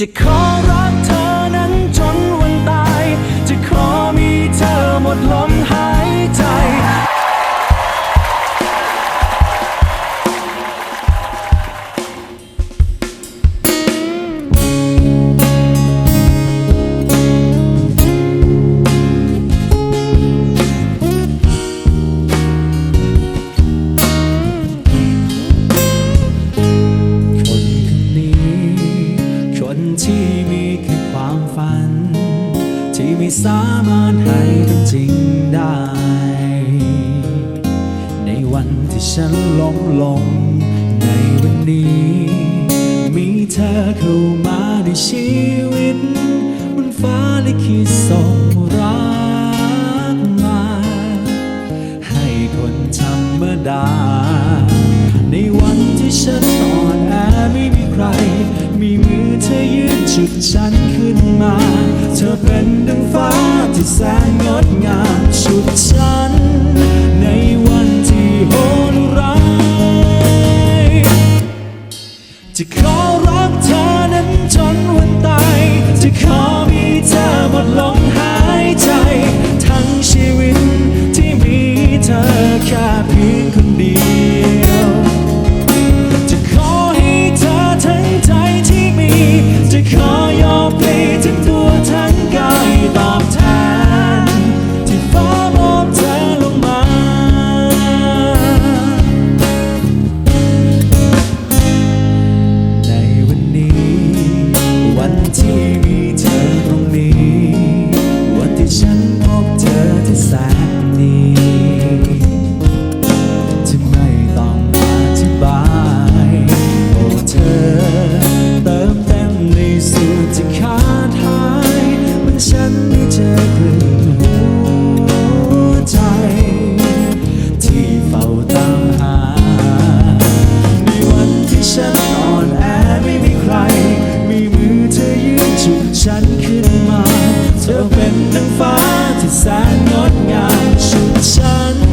จะขอรักเธอ สามารถให้ทุกจริงได้ ในวันที่ฉันล้มลง ในวันนี้ มีเธอเข้ามาในชีวิตบนฟ้าลิขิตส่งรักมา ให้คนธรรมดา ในวันที่ฉันอ่อนแอไม่มีใคร มีมื ธอยืนจุดฉันขึ้นมา เธอเป็นดังฟ้าที่แสนงดงามสุดใจันได้เจอกลิ่นหัวใจ ที่เฝ้าตามหา ในวันที่ฉันอ่อนแอไม่มีใคร มีมือเธอยืนจุดฉันขึ้นมา เธอเป็นนางฟ้าที่แสนงดงามชุดฉัน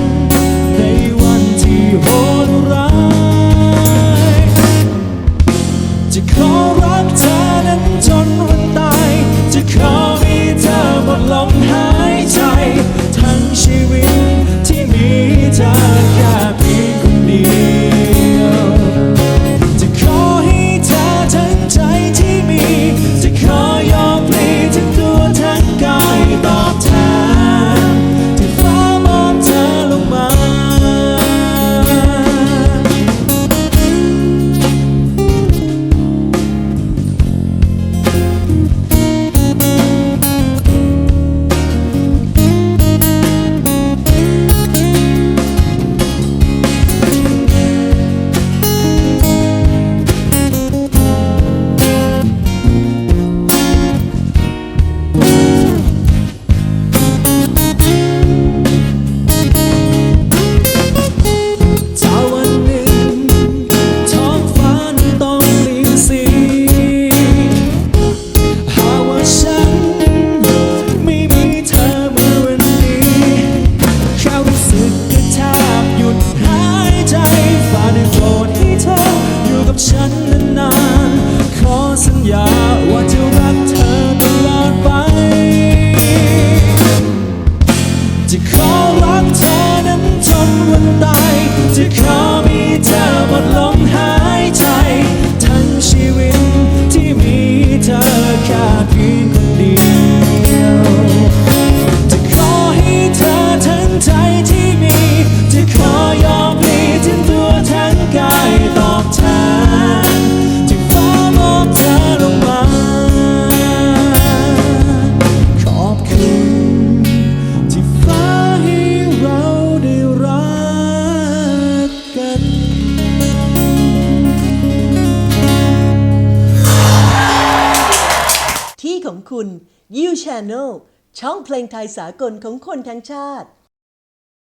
but love. ของคุณ You Channel ช่องเพลงไทยสากลของคนทั้งชาติ